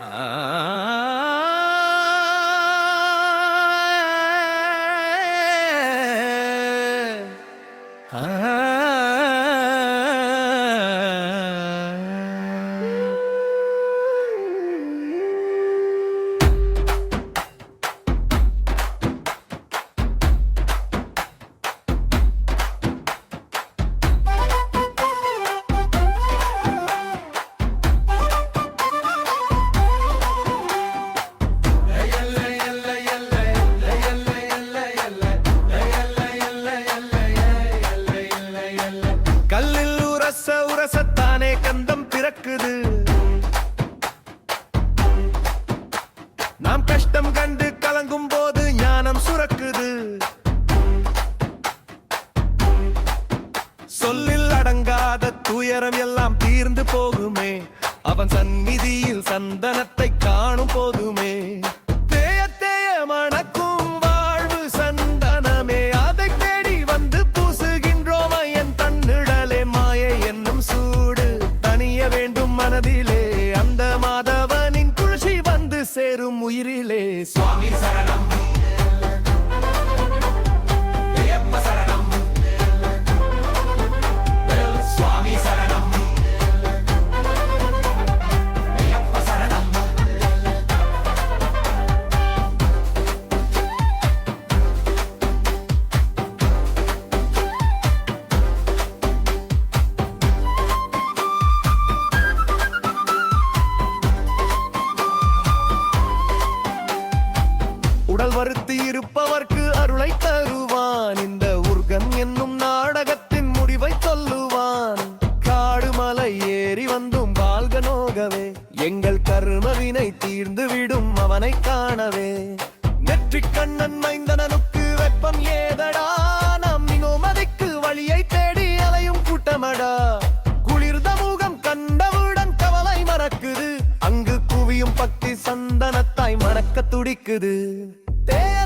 Ah. சொல்லில் அடங்காத துயரம் எல்லாம் தீர்ந்து போகுமே. அவன் சந்நிதியில் சந்தனத்தை காணும் போதுமே. தேய தேய மணக்கும் வாழ்வு சந்தனமே. அதை தேடி வந்து பூசுகின்றோம் என் தன்னிடலே மாயை என்னும் சூடு தனிய வேண்டும் மனதிலே. அந்த மாதவனின் குளிர்ச்சி வந்து சேரும் உயிரிலே. சுவாமி சரணம். உடல் வருத்தி இருப்பவர்க்கு அருளை தருவான். இந்த உர்கன் என்னும் நாடகத்தின் முடிவை சொல்லுவான். காடு மலை ஏறி வந்தும் வாழ்க நோகவே. எங்கள் கருமவினை தீர்ந்து விடும் அவனை காணவே. நெற்றி கண்ணன் மைந்தனனுக்கு வெப்பம் ஏதடா? நாம் நிகோமதிக்கு வழியை தேடி அலையும் கூட்டமடா? குளிர்ந்த முகம் கண்டவுடன் கவலை மறக்குது. அங்கு குவியும் பக்தி சந்தனத்தாய் மறக்க துடிக்குது. தேய